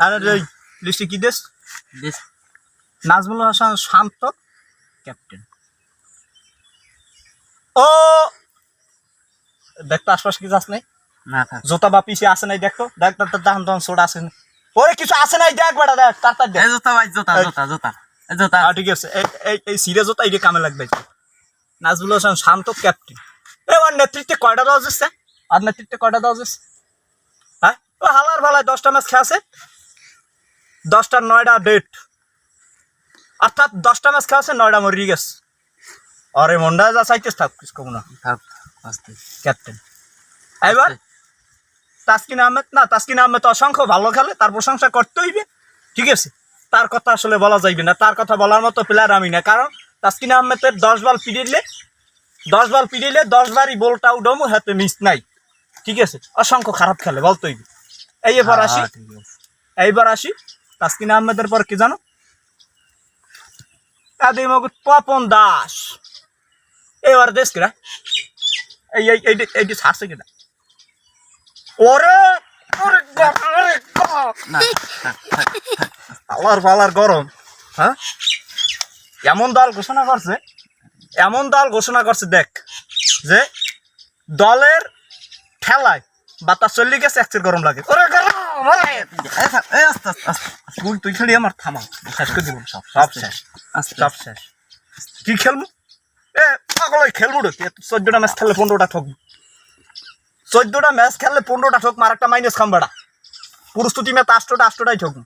আরে লিস্টে কি দেশ? বেশ নাজমুল হাসান শান্ত। ক্যাপ্টেন। ও! দেখ তো আশপাশে কিছু আছে নাই? না থাক। জোতা বা পিছে আছে নাই? দেখতো দেখ তোর তোর দান দান সোডা আছে ওরে কিছু আছে নাই? দেখ বেটা দেখ তার তার জোতা ভাই জোতা জোতা জোতা ঠিক আছে। এই এই সিরিয়াস জোতা এটা কামে লাগবে। নাজমুল হাসান শান্ত ক্যাপ্টেন। এবার নেতৃত্বে কয়টা দেওয়া যাচ্ছে আর নেতৃত্বে কয়টা দেওয়া যাচ্ছে হ্যাঁ? ও হালার ভালায় দশটা ম্যাচ খেয়েছে। দশটা নয়টা ডেট অর্থাৎ দশটা ম্যাচ খেয়েছে নয়টা মরি গেছে। আরে মন্ডা যা চাইতেস থাক কিছু কম না। থাক আস্তে। ক্যাপ্টেন। এবার তাসকিন আহমেদ না তাসকিন আহমেদ অসংখ্য ভালো খেলে তার প্রশংসা করতে হইবে ঠিক আছে? তার কথা আসলে বলা যাইবে না তার কথা বলার মতো প্লেয়ার আমি না কারণ তাসকিন আহমেদের দশ বল পিড়িলে দশ বল পিড়িলে দশ বারই বলটা উডমু হাতে মিস নাই। ঠিক আছে? অসংখ্য খারাপ খেলে বলতে হইবে। এই এবার আসি। এইবার আসি। তাসকিন আহমেদের পর কি জানো? আদি মগুত পপন দাস। এবার দেশ কিরা? এই এই এই এইটি ছাড়ছে কিনা? ওরে পালার পালার গরম হ্যাঁ? এমন দল ঘোষণা করছে এমন দল ঘোষণা করছে দেখ যে দলের ঠেলায় বাতাস চল্লি গেছে একচের গরম লাগে। ওরে গরম তুই তুই খেলি আমার থামা শেষ করে দিলাম সব সব শেষ সব শেষ। কি খেলব? এ পাগল খেলব রে চোদ্দটা ম্যাচ খেললে পনেরোটা ঠকবো চোদ্দটা ম্যাচ খেললে পনেরোটা ঠক মার একটা মাইনাস খাম্বাড়া প্রস্তুতি ম্যাচ আষ্টটা আষ্টটাই ঠকবো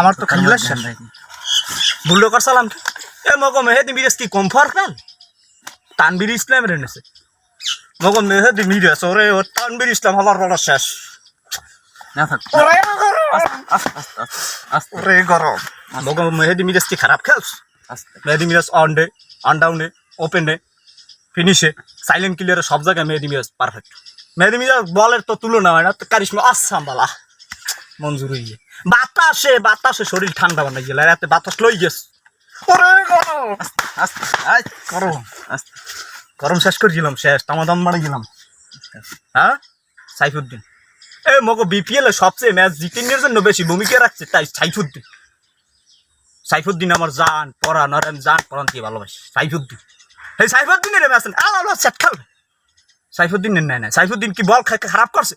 আমার তো খেলে শেষ। ভুলো কর সালাম। কি এ মগো মেহেদি মিরেস কি কম ফর ফেল তানবির ইসলাম রে নেছে। মগো মেহেদি মিরেস ওরে ও তানবির ইসলাম হবার বড় শেষ। না থাক। ওরে গরম আস্তে আস্তে আস্তে আস্তে। ওরে গরম মগো মেহেদি মিরেস কি খারাপ খেলছ Mehedi Miraz one day one ডাউনে ওপেনে ফিনিশে সাইলেন্ট ক্লিয়ারে সব জায়গায় মেহেদি মিরাজ পারফেক্ট মেহেদি মিরাজ বলের তো তুলনা হয় না তো কারিশমা আসাম বালা। মঞ্জুর হইয়ে বাতাসে বাতাসে শরীর ঠান্ডা বানাই গেল রাতে বাতাস লই গেছে। গরম! শেষ করে দিলাম, শেষ তামাদাম মারা গেলাম হ্যাঁ? সাইফুদ্দিন। এ, মগো বিপিএল সবচেয়ে ম্যাচ জিতেনের জন্য বেশি ভূমিকা রাখছে, তাই সাইফুদ্দিন। সাইফুদ্দিন আমার জান আর আমি জান পরান দিয়ে ভালোবাসি। সাইফুদ্দিন। এই সাইফুদ্দিনের ম্যাচ আলো আলো সেট সাইফুদ্দিনের নাই। না সাইফুদ্দিন কি বল খা- খারাপ করছে?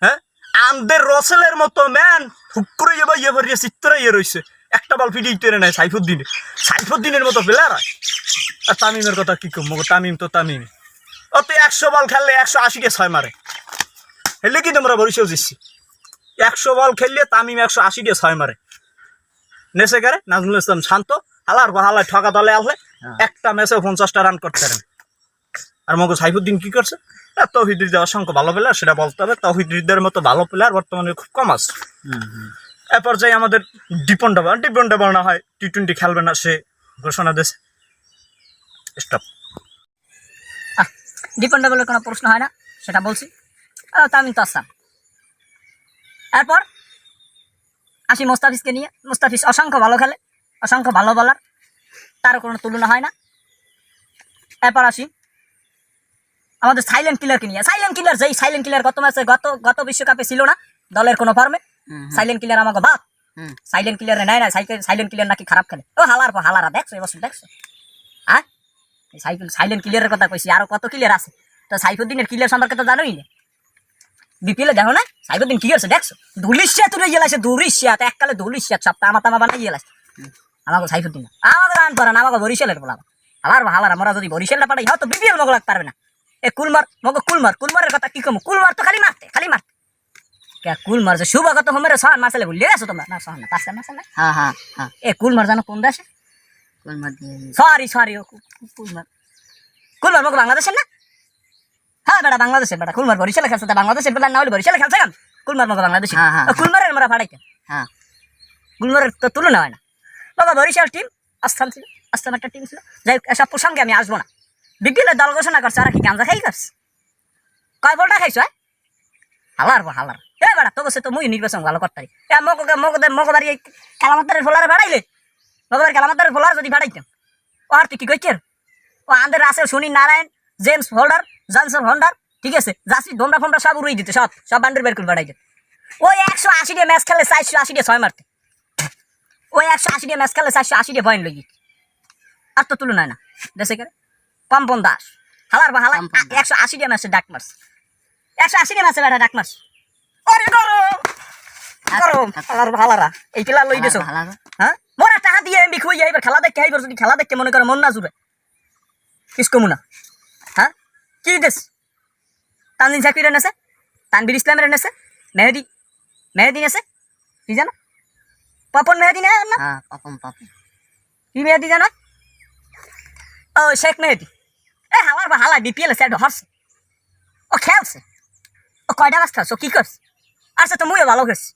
হ্যাঁ? আন্দের রসেলের মতো ম্যান। হুক করে এবার ইয়ে ভরিয়ে চিত্র ইয়ে রয়েছে একটা বল ফিরিয়ে টেনে নেয় সাইফুদ্দিনের সাইফুদ্দিনের মতো প্লেয়ার আর তামিমের কথা কি কম? তামিম তো তামিম। ও একশো বল খেললে একশো আশিকে ছয় মারে। হেলে কি তোমরা বরিশাল দিচ্ছি একশো বল খেললে তামিম একশো আশিকে ছয় মারে। নেসে গেলে? নাজমুল ইসলাম শান্ত। হালার বা হালায় ঠকা দলে আসলে হ্যাঁ। একটা ম্যাচে পঞ্চাশটা রান করতে পারেন আর মগজ সাইফুদ্দিন কি করছে? তহিদ হৃদয় অসংখ্য ভালো প্লেয়ার সেটা বলতে হবে। তহিদ হৃদয়ের মতো ভালো প্লেয়ার বর্তমানে খুব কম আছে। এ পর্যায়ে আমাদের ডিপেন্ডেবল ডিপেন্ডেবল না হয় টি টোয়েন্টি খেলবে না সে ঘোষণা দিয়েছে। স্টপ ডিপেন্ডেবলের কোনো প্রশ্ন হয় না সেটা বলছি। তামিম তো আসাম। এরপর আসি মোস্তাফিজকে নিয়ে। মোস্তাফিজ অসংখ্য ভালো খেলে অসংখ্য ভালো বলার তার কোনো তুলনা হয় না। এরপর আসি আমাদের সাইলেন্ট কিলারকে নিয়ে। সাইলেন্ট কিলার যেই সাইলেন্ট কিলার গত ম্যাচে গত গত বিশ্বকাপে ছিল না দলের কোনো ফর্মে সাইলেন্ট কিলার আমাকে বাপ। সাইলেন্ট কিলারে নেয় না সাইলেন্ট কিলার নাকি খারাপ খেলে। ও হালার হালারা দেখছ এবছর দেখছ? হ্যাঁ সাইকেল সাইলেন্ট ক্লিয়ারের কথা কইছি আরও কত ক্লিয়ার আছে? তো সাইফুদ্দিনের ক্লিয়ার সম্পর্কে তো জানোই না। বিপিএলে দেখো না সাইফুদ্দিন কি করছে দেখছ? দুলিশিয়া তুলে গেলাছে দুলিশিয়া তো এককালে দুলিশিয়া সব তামা তামা বানাই গেলাছে আমাকে সাইফুদ্দিন। আমাকে রান করেন আমাকে বরিশালের বলা বা হালার আমরা যদি বরিশালটা পাঠাই হয়তো বিপিএল মগ লাগতে পারবে না। এ কুলমার মগে কুলমার কুলমারের কথা কি কম? কুলমার তো খালি মারতে খালি মারতে। কে কুলমার যে শুভ কত হোমের সহান মারছিলে ভুলে গেছো তোমরা? না সহান না পাঁচটা মারছে না? হ্যাঁ হ্যাঁ হ্যাঁ এ কুলমার জানো কোন দেশে কোন মার দিয়ে সরি সরি ও কুলমার কুলমার মুখ বাংলাদেশের না? হ্যাঁ বেটা বাংলাদেশের বেটা কুলমার বরিশালে খেলছে তা বাংলাদেশের বেলা না হলে বরিশালে খেলছে কেন? কুলমার মুখ বাংলাদেশে। হ্যাঁ, হ্যাঁ। কুলমারের মারা ফাড়াইতে। হ্যাঁ। কুলমারের তো তুলনা হয় না। বাবা বরিশাল টিম আস্থান ছিল আস্থান একটা টিম ছিল। যাই হোক, এসব প্রসঙ্গে আমি আসব না। বিপিএলের দল ঘোষণা করছে আর কি গাঞ্জা খাই করছে? কয় বলটা খাইছো হালার বা হালার। এ বেটা তো বসে তো মুই নির্বাচন ভালো করতে এ মগ মগদের মগবাড়ি খেলামাত্তারের ফোলারে ভাড়াইলে মগবাড়ি খেলামাত্তারের ফোলার যদি ভাড়াইতাম ও আর তুই কি কইছেন ও আমাদের আছে Sunil Narine, James Holder Johnson Holder ঠিক আছে? যাচ্ছি ডোমরা ফোমরা সব উড়িয়ে দিতে, সব সব বান্ডের বের করে বাড়াই দিতে ওই একশো আশি দিয়ে ম্যাচ খেলে চারশো আশি দিয়ে ছয় মারতে। ওই একশো আশি দিয়ে ম্যাচ খেলে চারশো আশি দিয়ে পয়েন্ট লই আর তো তুলনায় না। দেশে করে পম্পন দাস হালার বা হালার। একশো আশি ম্যাচে ডাক মারছে। একশো আশি ম্যাচে বেটা ডাক মারছে। ওরে গরম গরম হালার বা হালারা এই কিলা লই দিছো। ভালো হ্যাঁ? মোরা টাকা দিয়ে এমবি খুই এবার খেলা দেখে যদি খেলা দেখে মনে করে মন না জুড়ে। কিসকো মুনা। হ্যাঁ? কি দেশ? তানজিন সাকির এনেছে তানবির ইসলামের এনেছে মেহেদি মেহেদি এনেছে কি জানো? পাপন মেহেদি না না? হ্যাঁ পাপন পাপন। কি মেহেদি জানো? ও শেখ মেহেদি। এ হালার বা হালা বিপিএল সেট হরছে। ও খেলছে। ও কয়টা ম্যাচ খেলছে? ও কি করছে? আর সে তো মুইও ভালো করছি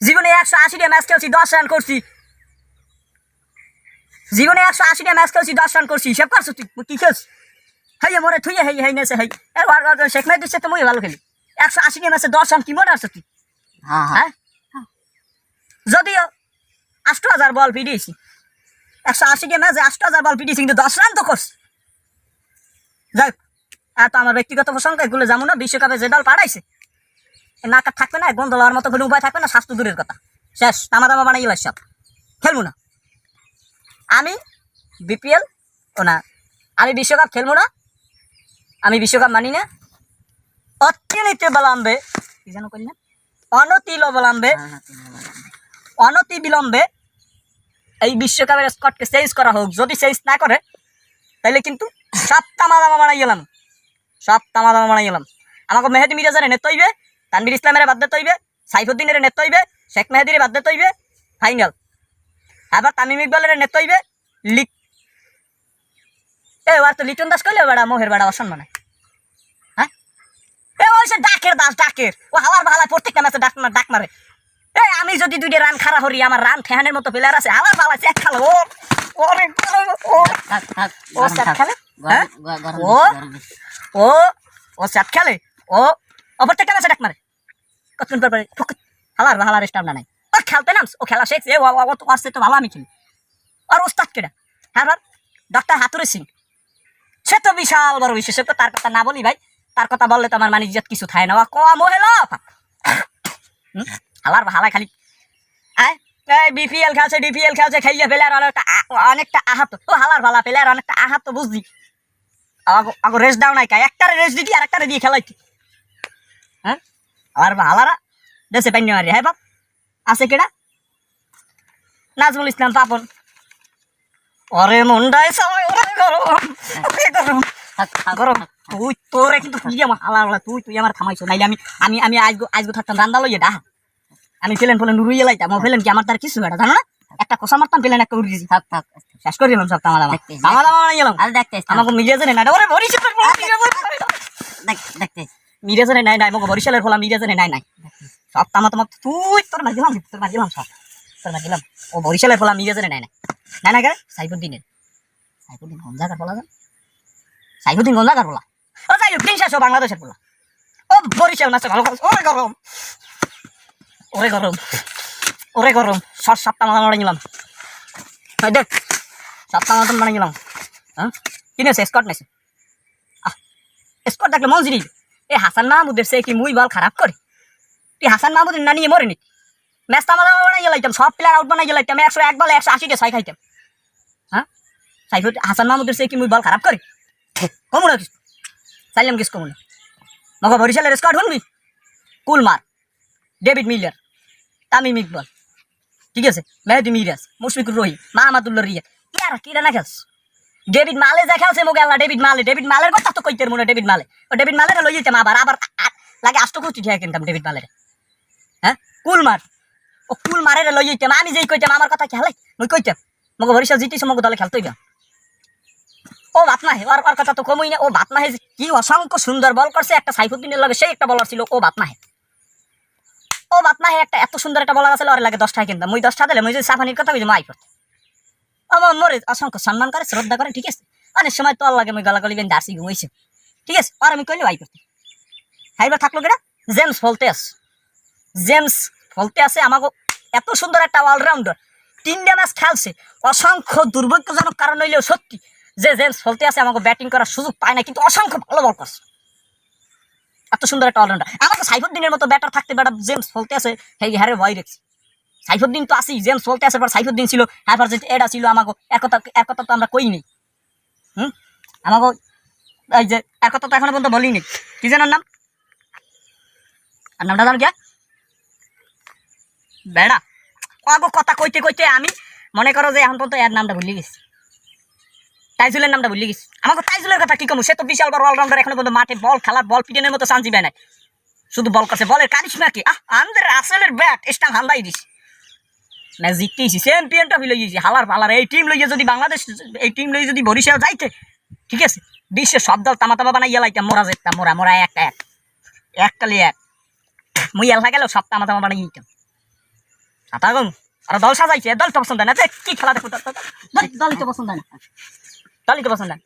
জীবনে একশো আশিটা ম্যাচ খেলছি দশ রান করছি। জীবনে একশো আশিটা ম্যাচ খেলছি দশ রান করছি। হিসাব করছ তুই? কি খেলছি হাইয়া মরে থুইয়া হাই হাই নেছে হাই এর বার বার শেখ মেহেদির সাথে মুই ভালো খেলি। একশো আশিটা ম্যাচে দশ রান কি মনে আসছে তুই? হ্যাঁ হ্যাঁ। হ্যাঁ? যদিও আষ্ট হাজার বল পিটিয়েছি একশো আশি কে ম্যাচে আষ্ট হাজার বল পিটিয়েছি কিন্তু দশ রান তো করছি। যাই হোক, আর তো আমার ব্যক্তিগত প্রসঙ্গ এগুলো যেমন না বিশ্বকাপে যে দল পাঠাইছে এ নাকা থাকবে না গন্ধ লওয়ার মতো কোনো উপায় থাকবে না স্বাস্থ্য দূরের কথা। শেষ তামা দামা বানাই গেল সব। খেলব না। আমি বিপিএল ও না আমি বিশ্বকাপ খেলব না আমি বিশ্বকাপ মানি না। অত্যন্ত বলাম্বে কি যেন করি না অনতি অবলম্বে হ্যাঁ, বলো। অনতি বিলম্বে এই বিশ্বকাপের স্কটকে চেঞ্জ করা হোক, যদি চেঞ্জ না করে তাহলে কিন্তু সব তামা দামা বানাই গেলাম। সব তামা দামা বানাই গেলাম। আমাকে মেহেদি মিরাজের নেত হইবে তানবির ইসলামের বাদ দিতে হইবে, সাইফুদ্দিনের নেত হইবে, শেখ মেহেদির বাদ দিতে হইবে ফাইনাল আবার তামিম ইকবালের নেত হইবে লিক এ আর তো লিটন দাস কইলে বেড়া মোহের বেড়া অসম্মান। হ্যাঁ? এ, ওই সে ডাকের দাস, ডাকের। ও হাওয়ার বালায় প্রত্যেকটা ম্যাচে ডাক ডাক মারে। এই আমি যদি দুইটা রান খারাপ হরি আমার রান ফ্যানের মতো প্লেয়ার আছে আমার বাবা চেক খালো ও ওরে ও থাক থাক ও খেলে ও? ও ও খেলে প্রত্যেকটা ম্যাচে ডাক মারে? কতক্ষণ পর পরে হালার হালার স্টাম নাই। ও খেলতে নামস ও খেলা শেখছে ও ও- ও তো আসছে তো ভালো আমি খেলি। আর ওস্তাদ কেডা? হ্যাঁ ভার ডক্টর হাতুরে সিং। সে তো বিশাল বড় বিশেষজ্ঞ তার কথা না বলি ভাই তার কথা বললে তো আমার মানে ইজ্জত কিছু থাকে না। ও কম হলো হালার হালা খালি। বিপিএল খেলছে ডিপিএল খেলছে খেলিয়ে প্লেয়ার অনেকটা অনেকটা আহত। ও হালার ভালা প্লেয়ার অনেকটা আহত, বুঝলি? আগো রেস্ট দাও নাই কা একটারে রেস্ট দিতি আর একটারে দিয়ে খেলাইতি। হ্যাঁ? আর হালারা দেশে পাইনি মারি হ্যাঁ বাপ? আছে কেডা? নাজমুল ইসলাম পাপন। ওরে মুন্ডাই সবাই ওরে গরম। ওরে গরম। গরম। তুই, তোরে কিন্তু তুই আমার হালার হালা তুই তুই আমার থামাইছো। নাইলে আমি আমি আমি আজগো আজগো থাকতাম রান্দা লইয়ে, ডাহা। আমি ফেলেন ফেলেন উড়িয়ে লাইতাম ও ফেলেন কি? আমার তার কিছু বেটা জানো না? একটা কোষা মারতাম ফেলেন একটা উড়িয়ে দিয়েছি থাক থাক শেষ করে দিলাম সব দামা দেখতে, তামা গেলাম আর দেখতে। আমাকে মিরাজের নাই ওরে বরিশালের ফলা দেখ দেখতে। মিরাজের নাই নাই আমাকে বরিশালের ফলা মিরাজের নাই নাই। সব তামা তোমার তুই তোর মার দিলাম তোর মার দিলাম সব। তোর মার দিলাম ও বরিশালের ফলা মিরাজের নাই নাই। না না কে সাইফুদ্দিনের। সাইফুদ্দিন কোন জায়গার ফলা জান? সাইফুদ্দিন কোন জায়গার ফলা ও যাই হোক দিন শেষ ও বাংলাদেশের ফলা ও বরিশাল মাসে ভালো ওরে গরম। ওরে গরম। ওরে গরম। সব সপ্তাহ মাথা মারা ওই দেখ সপ্তাহ মতন মারা গেলাম হ্যাঁ? কিনেছে স্কট নেছে স্কট দেখলে মঞ্জিরি এ হাসান মাহমুদের সে কি মুই বল খারাপ করে? তুই হাসান মাহমুদের না নিয়ে মরে নি ম্যাচ তো আমাদের বানাই গেলাইতাম, সব প্লেয়ার আউট বানাই গেলাইতাম, একশো এক বলে একশো আশিটা ছয় খাইতাম। হ্যাঁ? সাইফুদ হাসান মাহমুদের সে কি মুই বল খারাপ করে? কমু না কিছু। চাইলাম কিছু কমু না। মগা বরিশালের স্কট শুনবি কুলমার। David Miller. তামিম ইকবল। ঠিক আছে? মেহেদি মিরাজ মুশফিকুর রহিম মাহমাদুল্লাহ রিয়া। ইয়ারা কিরা না খেলস ডেভিড মালে যা খেলছে মোকে আল্লাহ, ডেভিড মালে, ডেভিড মালের কথা তো কইতের মনে ডেভিড মালে। ও ডেভিড মালের লই যেতাম আবার আবার লাগে আষ্ট কুচি ঠিয়া কিনতাম ডেভিড মালের। হ্যাঁ? কুল মার। ও কুল মারের লই যেতাম আমি যেই কইতাম, আমার কথা কি হালাই? মই কইতাম, মগে বরিশাল জিতিস মগে দলে খেলতই না ও বাত নাহে ওর ওর কথা তো কমই না। ও নাহে যে কি অসংখ্য সুন্দর বল করছে। একটা সাইফুদ্দিনের লগে সেই একটা বলার ছিল। ও বাত নাহে ও বাত নাহে একটা এত সুন্দর একটা বলার আছে ওর লাগে দশটায় কিনতাম মই দশটা দিলে মই যদি সাফানির কথা কই মাই করতে। আমার মরে অসংখ্য সম্মান করে, শ্রদ্ধা করে, ঠিক আছে? অনেক সময় তো লাগে মই গলাগলি বেন দার্সি ঘুমাইছে। ঠিক আছে? আর আমি কইলে ভাই করতে। হাইবার থাকল কেটা জেমস ফলতে আস। জেমস ফলতে আছে আমাকে এত সুন্দর একটা অলরাউন্ডার তিনটা ম্যাচ খেলছে। অসংখ্য দুর্ভাগ্যজনক কারণ হইলেও সত্যি, যে জেমস ফলতে আছে আমাকে ব্যাটিং করার সুযোগ পায় না কিন্তু অসংখ্য ভালো বল করছে। এত সুন্দর একটা অলরাউন্ডার আমাকে সাইফুদ্দিনের মতো ব্যাটার থাকতে ব্যাটার জেমস ফলতে আছে, হেই হ্যারে ভয় রেখেছি সাইফুদ্দিন তো আসি জেমস ফলতে আছে সাইফুদ্দিন ছিল হ্যাঁ যে এটা ছিল আমাকে একতা একতা তো আমরা কইনি হুম? আমাকে এই যে, একতা তো এখনও পর্যন্ত বলিনি। কি জানার নাম? আর নামটা জানো কে? বেড়া। আগো কথা কইতে কইতে আমি মনে করো যে এখন পর্যন্ত এর নামটা ভুলে গেছি। তাইজুলের নামটা ভুলে গেছি। আমাকে তাইজুলের কথা কি কমু? সে তো বিশাল বড় অলরাউন্ডার এখনও পর্যন্ত মাঠে বল খেলার বল পিটনের মতো পায় নাই। শুধু বল করছে বলের কারিশমা কি? আহ আমাদের আসলের ব্যাট স্টাং হান্দাই দিস। ম্যাচ জিততেইছি চ্যাম্পিয়নটা ফিলে গেছি, হালার পালার। এই টিম লইয়ে যদি বাংলাদেশ, এই টিম লইয়ে যদি বরিশাল যাইতে, ঠিক আছে? বিশ্বের সব দল তামা তামা বানাইয়া লাইতাম মোরা যেতাম মোরা মোরা একটা এক। এক কালি এক। মুই এলাকা গেলেও সব তামা তামা বানাই দিতাম। সাঁতার আর দল সাজাইছে দল তো পছন্দ না। কি খেলা দেখো, দল- তো পছন্দ না। তো পছন্দ না